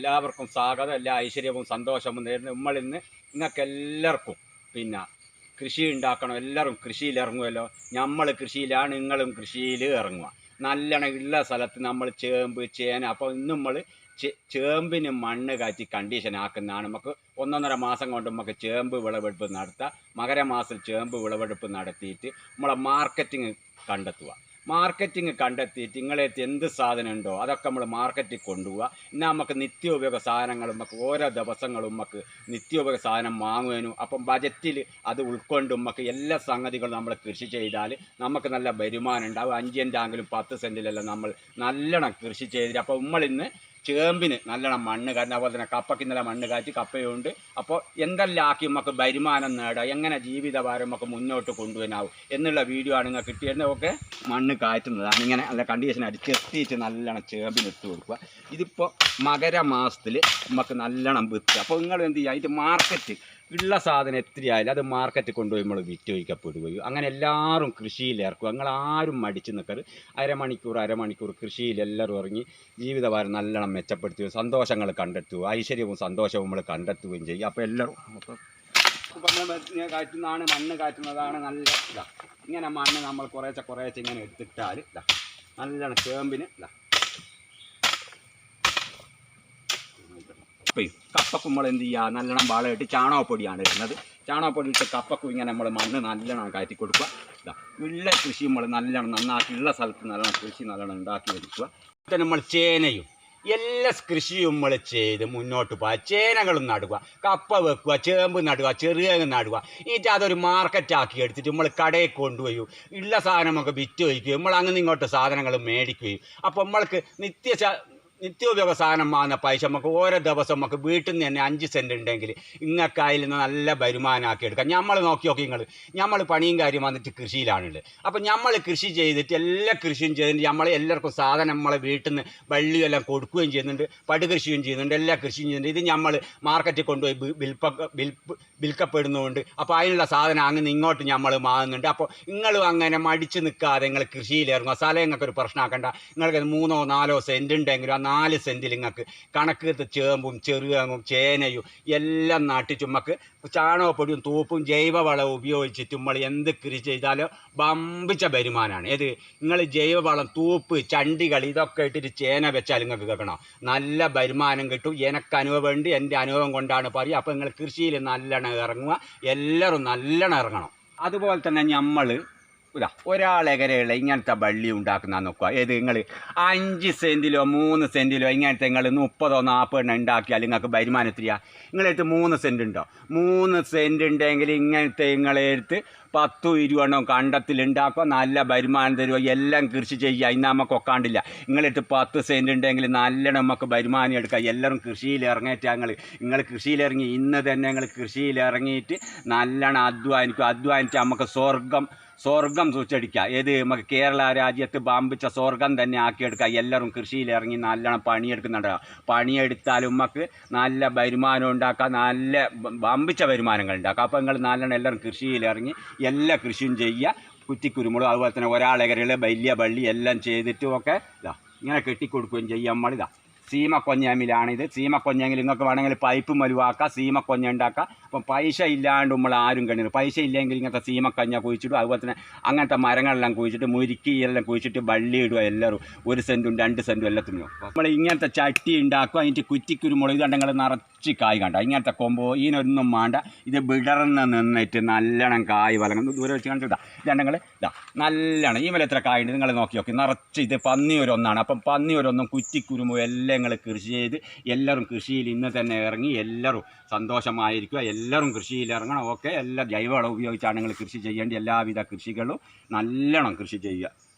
എല്ലാവർക്കും സ്വാഗതം എല്ലാ ഐശ്വര്യവും സന്തോഷവും നേരുന്നു. നമ്മളിന്ന് നിങ്ങൾക്ക് എല്ലാവർക്കും പിന്നെ കൃഷി ഉണ്ടാക്കണം എല്ലാവരും കൃഷിയിൽ ഇറങ്ങുമല്ലോ. നമ്മൾ കൃഷിയിലാണ് നിങ്ങളും കൃഷിയിൽ ഇറങ്ങുക. നല്ലോണം ഉള്ള സ്ഥലത്ത് നമ്മൾ ചേമ്പ് ചേന അപ്പോൾ ഇന്ന് നമ്മൾ ചേമ്പിന് മണ്ണ് കാറ്റി കണ്ടീഷൻ ആക്കുന്നതാണ്. നമുക്ക് ഒന്നൊന്നര മാസം കൊണ്ട് നമുക്ക് ചേമ്പ് വിളവെടുപ്പ് നടത്താം. മകരമാസത്തിൽ ചേമ്പ് വിളവെടുപ്പ് നടത്തിയിട്ട് നമ്മളെ മാർക്കറ്റിംഗ് കണ്ടെത്തുക. മാർക്കറ്റിംഗ് കണ്ടെത്തിയിട്ട് നിങ്ങളെത്തി എന്ത് സാധനം ഉണ്ടോ അതൊക്കെ നമ്മൾ മാർക്കറ്റിൽ കൊണ്ടുപോവുക എന്നാൽ നമുക്ക് നിത്യോപയോഗ സാധനങ്ങൾ നമുക്ക് ഓരോ ദിവസങ്ങളും നമുക്ക് നിത്യോപയോഗ സാധനം വാങ്ങുവാനും അപ്പം ബജറ്റിൽ അത് ഉൾക്കൊണ്ട് നമുക്ക് എല്ലാ സംഗതികളും നമ്മൾ കൃഷി ചെയ്താൽ നമുക്ക് നല്ല വരുമാനം ഉണ്ടാവും. അഞ്ചെന്റാങ്കിലും പത്ത് സെന്റിലെല്ലാം നമ്മൾ നല്ലോണം കൃഷി ചെയ്തിട്ട് അപ്പോൾ നമ്മളിന്ന് ചേമ്പിന് നല്ലോണം മണ്ണ് കാരണം അതുപോലെ തന്നെ കപ്പയ്ക്ക് ഇന്നലെ മണ്ണ് കാറ്റി കപ്പയുണ്ട്. അപ്പോൾ എന്തെല്ലാം ആക്കി നമുക്ക് വരുമാനം നേടാം? എങ്ങനെ ജീവിതഭാരം നമുക്ക് മുന്നോട്ട് കൊണ്ടുവരാനാവും എന്നുള്ള വീഡിയോ ആണ് നിങ്ങൾക്ക് കിട്ടിയിരുന്നത്. ഒക്കെ മണ്ണ് കാറ്റുന്നതാണ് ഇങ്ങനെ നല്ല കണ്ടീഷൻ അടിച്ച് എത്തിയിട്ട് നല്ലോണം ചേമ്പിന് ഇട്ട് കൊടുക്കുക. ഇതിപ്പോൾ മകരമാസത്തിൽ നമുക്ക് നല്ലോണം വിൽക്കുക അപ്പോൾ നിങ്ങൾ എന്ത് ചെയ്യുക? ഇത് മാർക്കറ്റ് ഉള്ള സാധനം എത്രയായാലും അത് മാർക്കറ്റ് കൊണ്ടുപോയി നമ്മൾ വിറ്റ് വയ്ക്കപ്പെടുകയും അങ്ങനെ എല്ലാവരും കൃഷിയിലേർക്കും നിങ്ങൾ ആരും മടിച്ച് നിൽക്കരുത് അരമണിക്കൂർ അരമണിക്കൂർ കൃഷിയിൽ എല്ലാവരും ഇറങ്ങി ജീവിതഭാരം നല്ലോണം മെച്ചപ്പെടുത്തുകയും സന്തോഷങ്ങൾ കണ്ടെത്തുക ഐശ്വര്യവും സന്തോഷവും നമ്മൾ കണ്ടെത്തുകയും ചെയ്യും. അപ്പോൾ എല്ലാവരും കാറ്റുന്നതാണ് മണ്ണ് കാറ്റുന്നതാണ് നല്ല ഇതാ. ഇങ്ങനെ മണ്ണ് നമ്മൾ കുറേശ്ശെ കുറേശ്ശെ ഇങ്ങനെ എടുത്തിട്ടാൽ ഇതാ. നല്ലോണം ചേമ്പിന് ഇതാ. കപ്പയും കപ്പക്കും നമ്മൾ എന്ത് ചെയ്യുക? നല്ലോണം വളമായിട്ട് ചാണകപ്പൊടിയാണ് ഇടുന്നത്. ചാണകപ്പൊടി ഇട്ട് കപ്പക്കും ഇങ്ങനെ നമ്മൾ മണ്ണ് നല്ലോണം കയറ്റി കൊടുക്കുക. ഇതാ ഉള്ള കൃഷി നമ്മൾ നല്ലോണം നന്നാക്കി ഉള്ള സ്ഥലത്ത് നല്ലോണം കൃഷി നല്ലോണം ഉണ്ടാക്കി എടുക്കുക. പിന്നെ നമ്മൾ ചേനയും എല്ലാ കൃഷിയും നമ്മൾ ചെയ്ത് മുന്നോട്ട് പോവുക. ചേനകളും നടുക കപ്പ വെക്കുക ചേമ്പ് നടുക ചെറിയ നടുക. എന്നിട്ട് അതൊരു മാർക്കറ്റാക്കി എടുത്തിട്ട് നമ്മൾ കടയിൽ കൊണ്ടുപോയി ഉള്ള സാധനം നമുക്ക് വിറ്റ് വയ്ക്കുകയും നമ്മൾ അങ്ങനെ ഇങ്ങോട്ട് സാധനങ്ങൾ മേടിക്കുകയും. അപ്പോൾ നമ്മൾക്ക് നിത്യ നിത്യോപയോഗ സാധനം വാങ്ങുന്ന പൈസ നമുക്ക് ഓരോ ദിവസം നമുക്ക് വീട്ടിൽ നിന്ന് തന്നെ അഞ്ച് സെന്റ് ഉണ്ടെങ്കിൽ ഇങ്ങക്ക് അതിൽ നിന്ന് നല്ല വരുമാനമാക്കി എടുക്കാം. നമ്മൾ നോക്കി നോക്കി നിങ്ങൾ നമ്മൾ പണിയും കാര്യം വന്നിട്ട് കൃഷിയിലാണുള്ളത് അപ്പോൾ നമ്മൾ കൃഷി ചെയ്തിട്ട് എല്ലാ കൃഷിയും ചെയ്തിട്ട് നമ്മൾ എല്ലാവർക്കും സാധനം നമ്മളെ വീട്ടിൽ നിന്ന് വള്ളിയെല്ലാം കൊടുക്കുകയും ചെയ്യുന്നുണ്ട്. പടുകൃഷിയും ചെയ്യുന്നുണ്ട്. എല്ലാ കൃഷിയും ചെയ്യുന്നുണ്ട്. ഇത് നമ്മൾ മാർക്കറ്റിൽ കൊണ്ടുപോയി വിൽപ്പ വിൽപ്പ് വിൽക്കപ്പെടുന്നുണ്ട്. അപ്പോൾ അതിനുള്ള സാധനം അങ്ങനെ ഇങ്ങോട്ട് നമ്മൾ വാങ്ങുന്നുണ്ട്. അപ്പോൾ നിങ്ങളും അങ്ങനെ മടിച്ച് നിൽക്കാതെ നിങ്ങൾ കൃഷിയിലിറങ്ങുക. സ്ഥലം നിങ്ങൾക്ക് ഒരു പ്രശ്നമാക്കണ്ട. നിങ്ങൾക്ക് മൂന്നോ നാലോ സെന്റ് ഉണ്ടെങ്കിലും നാല് സെന്റിൽ ഇങ്ങക്ക് കണക്കെടുത്ത് ചേമ്പും ചെറുകങ്ങും ചേനയും എല്ലാം നാട്ടി ചുമ്മക്ക് ചാണകപ്പൊടിയും തൂപ്പും ജൈവവളവും ഉപയോഗിച്ചിട്ട് നമ്മൾ എന്ത് കൃഷി ചെയ്താലും വമ്പിച്ച വരുമാനമാണ് ഏത്? നിങ്ങൾ ജൈവവളം തൂപ്പ് ചണ്ടികൾ ഇതൊക്കെ ഇട്ടിട്ട് ചേന വെച്ചാൽ നിങ്ങൾക്ക് കേൾക്കണം? നല്ല വരുമാനം കിട്ടും. എനിക്ക് വേണ്ടി എന്റെ അനുഭവം കൊണ്ടാണ് പറയുക അപ്പോൾ നിങ്ങൾ കൃഷിയിൽ നല്ലോണം ഇറങ്ങുക. എല്ലാവരും നല്ലോണം ഇറങ്ങണം. അതുപോലെ തന്നെ നമ്മൾ ഇതാ ഒരാളെകരെയുള്ള ഇങ്ങനത്തെ വള്ളി ഉണ്ടാക്കുന്ന നോക്കുക. ഏത് നിങ്ങൾ അഞ്ച് സെന്റിലോ മൂന്ന് സെന്റിലോ ഇങ്ങനത്തെ നിങ്ങൾ മുപ്പതോ നാൽപ്പതെണ്ണം ഉണ്ടാക്കിയാൽ നിങ്ങൾക്ക് വരുമാനം എത്രയാ? നിങ്ങളെടുത്ത് മൂന്ന് സെന്റ് ഉണ്ടോ? മൂന്ന് സെന്റ് ഉണ്ടെങ്കിൽ ഇങ്ങനത്തെ നിങ്ങളെടുത്ത് പത്തും കണ്ടത്തിൽ കണ്ടത്തിലുണ്ടാക്കുക നല്ല വരുമാനം തരുക എല്ലാം കൃഷി ചെയ്യുക. ഇന്ന് നമുക്ക് ഒക്കാണ്ടില്ല. നിങ്ങളെടുത്ത് പത്ത് സെന്റ് ഉണ്ടെങ്കിൽ നല്ലോണം നമുക്ക് വരുമാനം എടുക്കുക. എല്ലാവരും കൃഷിയിൽ ഇറങ്ങിയിട്ട് ഞങ്ങൾ നിങ്ങൾ കൃഷിയിലിറങ്ങി ഇന്ന് തന്നെ നിങ്ങൾ കൃഷിയിലിറങ്ങിയിട്ട് നല്ലോണം അധ്വാനിക്കും അധ്വാനിച്ച് നമുക്ക് സ്വർഗം സ്വർഗം സൂചിച്ചടിക്കുക ഏത് നമുക്ക് കേരള രാജ്യത്ത് ബാമ്പിച്ച സ്വർഗം തന്നെ ആക്കിയെടുക്കുക. എല്ലാവരും കൃഷിയിൽ ഇറങ്ങി നല്ലോണം പണിയെടുക്കുന്നുണ്ട്. പണിയെടുത്താലും നമുക്ക് നല്ല വരുമാനം ഉണ്ടാക്കുക. നല്ല ബാമ്പിച്ച വരുമാനങ്ങൾ ഉണ്ടാക്കുക. അപ്പോൾ നിങ്ങൾ നല്ലോണം എല്ലാവരും കൃഷിയിൽ ഇറങ്ങി എല്ലാ കൃഷിയും ചെയ്യുക. കുറ്റിക്കുരുമുളക് അതുപോലെ തന്നെ ഒരാളെകരകൾ വലിയ പള്ളി എല്ലാം ചെയ്തിട്ടും ഒക്കെ ഇതാ ഇങ്ങനെ കെട്ടിക്കൊടുക്കുകയും ചെയ്യാം നമ്മളിതാ സീമ കൊഞ്ഞാമിലാണിത് സീമ കൊഞ്ഞെങ്കിൽ നിങ്ങൾക്ക് വേണമെങ്കിൽ പൈപ്പ് മലുവാക്കാം സീമ കൊഞ്ഞ ഉണ്ടാക്കാം അപ്പം പൈസ ഇല്ലാണ്ട് നമ്മൾ ആരും കണ്ടിരുന്നു പൈസ ഇല്ലെങ്കിൽ ഇങ്ങനത്തെ സീമ കഞ്ഞ കുഴിച്ചിടും. അതുപോലെ തന്നെ അങ്ങനത്തെ മരങ്ങളെല്ലാം കുഴിച്ചിട്ട് മുരുക്കി കുഴിച്ചിട്ട് വള്ളി ഇടുക എല്ലാവരും. ഒരു സെന്റും രണ്ട് സെന്റും എല്ലാത്തിനും. നമ്മൾ ഇങ്ങനത്തെ ചട്ടി ഉണ്ടാക്കും അതിന്റെ കുറ്റിക്കുരുമുളക് കണ്ടങ്ങൾ നിങ്ങൾ നിറച്ച് കായ് കണ്ട? ഇങ്ങനത്തെ കൊമ്പോ ഇതിനൊന്നും വേണ്ട ഇത് വിടർന്ന് നിന്നിട്ട് നല്ലോണം കായ് വലങ്ങുന്നു ദൂരെ വെച്ച് കണ്ടിട്ടാ ഇതാണെങ്കിൽ ഇതാ നല്ലോണം. ഈ മേലെ എത്ര കായ് ഉണ്ട്? നിങ്ങൾ നോക്കി നോക്കി. നിറച്ച് ഇത് പന്നിയൊരൊന്നാണ്. അപ്പം പന്നിയൊരൊന്നും കുറ്റിക്കുരുമോ എല്ലാം നിങ്ങൾ കൃഷി ചെയ്ത് എല്ലാവരും കൃഷിയിൽ ഇന്ന് തന്നെ ഇറങ്ങി എല്ലാവരും സന്തോഷമായിരിക്കുക. എല്ലാവരും കൃഷിയിൽ ഇറങ്ങണം. ഓക്കെ. എല്ലാ ജൈവവളം ഉപയോഗിച്ചാണ് നിങ്ങൾ കൃഷി ചെയ്യേണ്ട. എല്ലാവിധ കൃഷികളും നല്ലോണം കൃഷി ചെയ്യുക.